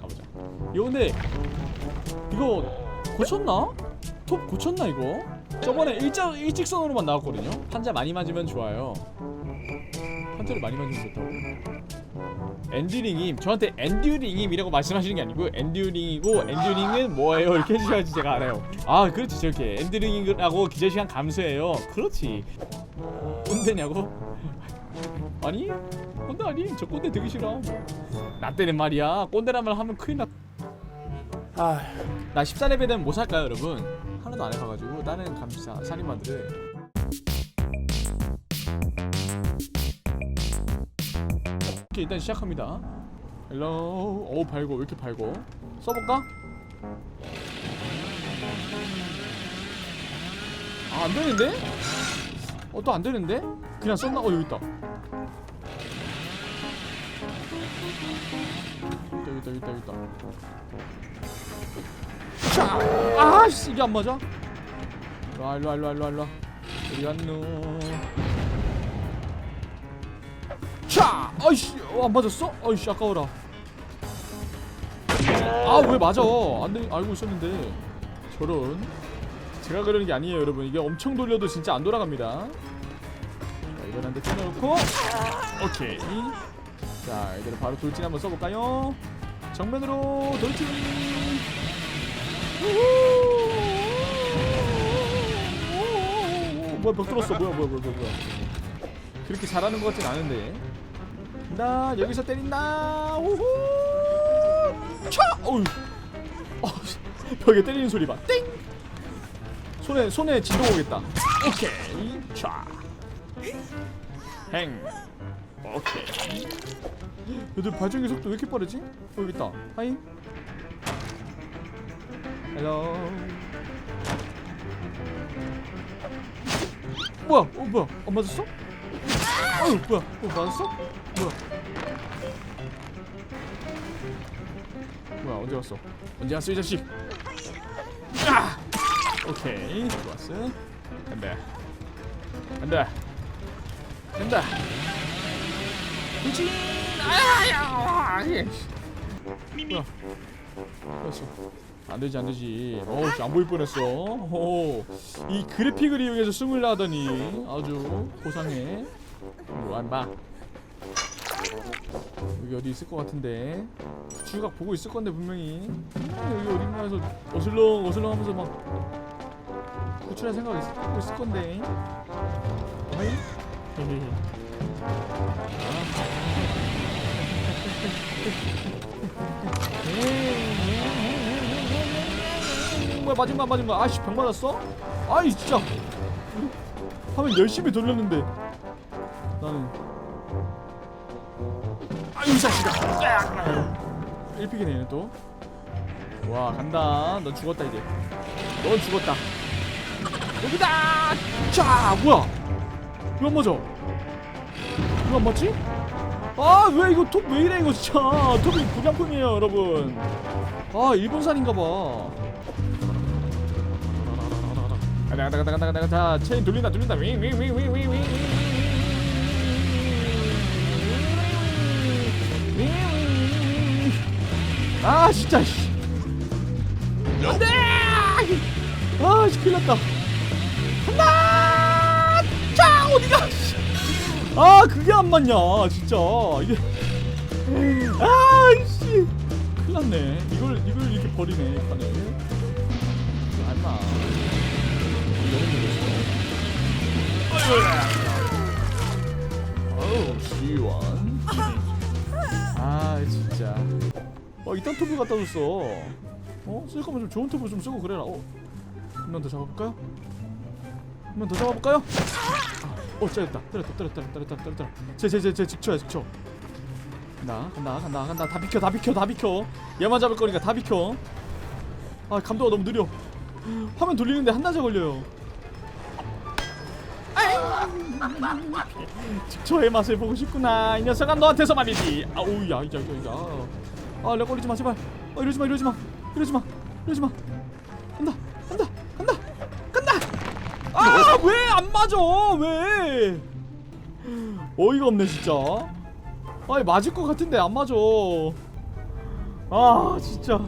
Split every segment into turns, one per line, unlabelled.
가보자. 이거 근데 이거 고쳤나? 톱 고쳤나 이거? 저번에 일자, 일직선으로만 나왔거든요? 판자 많이 맞으면 좋아요. 판자를 많이 맞으면 좋다고. 엔듀링임. 저한테 엔듀링임이라고 말씀하시는 게 아니고 엔듀링이고 엔듀링은 뭐예요? 이렇게 해주셔야지 제가 알아요. 아 그렇지 저렇게 엔듀링이라고 기절시간 감소해요. 그렇지. 꼰대냐고? 아니 꼰대 아니 저 꼰대 되기 싫어 나 때는 말이야 꼰대란 말 하면 큰일 나. 아, 나 14레벨 되면 뭐 살까요, 여러분? 하나도 안 해봐가지고 다른 감사 살인마들을. 오케이 일단 시작합니다. 헬로, 오 밝고 왜 이렇게 밝고? 써볼까? 아, 안 되는데? 어, 또 안 되는데? 그냥 썼나? 어, 여기 있다. 여기 있다, 여기 있다, 여기 있다. 자, 아씨 이게 안 맞아? 일로와, 일로와, 일로와, 일로와, 일로와. 어디 갔노? 자, 아이씨, 어, 안 맞았어? 아이씨, 아까워라. 아, 왜 맞아? 안 돼, 알고 있었는데. 저런. 제가 그러는 게 아니에요, 여러분. 이게 엄청 돌려도 진짜 안 돌아갑니다. 자, 이건 한대 쳐놓고. 오케이. 자, 이대로 바로 돌진 한번 써볼까요? 정면으로 돌진. 뭐야 벽 뚫었어. 뭐야 뭐야 뭐야 뭐야. 그렇게 잘하는 것 같진 않은데. 나 여기서 때린다. 우후! 차! 어휴! 어, 벽에 때리는 소리 봐땡 손에 손에 진동 오겠다. 오케이. 차행 오케이. 얘들 발전기 속도 왜 이렇게 빠르지? 어 여기 있다. 하이. 헬로 뭐야? 어 뭐야? 안 맞았어? 어휴 뭐야? 어 맞았어? 뭐야? 뭐야 언제 왔어? 언제 왔어 이 자식? 아! 오케이. 좋았어. 간다. 간다. 간다 미친 아야 뭐야 됐어 안 되지 안 되지. 어우 씨, 안 보일 뻔했어. 오, 이 그래픽을 이용해서 숨을 하더니. 아주 고상해. 이리 와봐 여기 어디 있을 것 같은데? 주각 보고 있을 건데 분명히. 여기 어딘가에서 어슬렁 어슬렁 하면서 막 구출할 생각 있, 하고 있을 건데. 어이? 헤헤헤 뭐야 마지막 마지막. 아씨 병 맞았어? 아이 진짜. 화면 열심히 돌렸는데. 나는. 아유 이 자식아. 1픽이네 얘는 또와 간다. 넌 죽었다 이제. 넌 죽었다. 여기다! 자 뭐야? 이거 안 맞아. 이거 안 맞지? 아 왜 이거 톱 왜 이래 이거 진짜. 톱이 불량품이에요 여러분. 아 일본산인가봐. 가다 가다 가다 가다 가다 체인 돌린다 돌린다. 윙윙윙윙윙윙. 아 진짜 씨. 안돼! 아씨 큰일났다. 간다! 자 어디가 씨. 아 그게 안 맞냐 진짜 이게 아씨 큰일났네 이걸 이걸 이렇게 버리네 이 판을 알마 어우 시원 아 진짜 어 이딴 톱을 갖다 줬어 어? 쓸 거면 좀 좋은 톱을 좀 쓰고 그래라 어? 한명더 잡아볼까요? 한 명 더 잡아볼까요? 아, 어 잘했다. 때렸다 때렸다 때렸다 때렸다. 제제제제 직쳐야 직쳐 간다 간다 간다 간다 다 비켜 다 비켜 다 비켜. 얘만 잡을 거니까 다 비켜. 아 감도가 너무 느려. 화면 돌리는데 한낮에 걸려요. 직처의 맛을 보고 싶구나. 이 녀석아 너한테서 말이지. 아우 야 이자 이자 아렉 걸리지 마 제발. 어 이러지 마 이러지 마. 이러지 마 이러지 마. 간다 간다 간다 간다 아 왜 안 맞아? 왜? 어이가 없네 진짜. 아니 맞을 것 같은데 안 맞아. 아 진짜.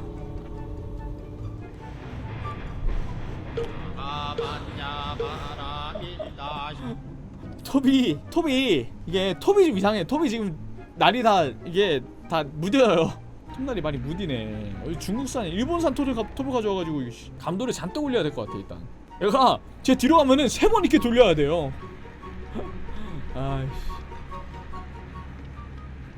톱이 톱이 이게 톱이 좀 이상해. 톱이 지금 날이 다 이게 다 무뎌요. 톱날이 많이 무디네. 중국산 일본산 톱을, 가, 톱을 가져와가지고 감도를 잔뜩 올려야 될 것 같아 일단 얘가 제 뒤로 가면은 세 번 이렇게 돌려야 돼요. 아이씨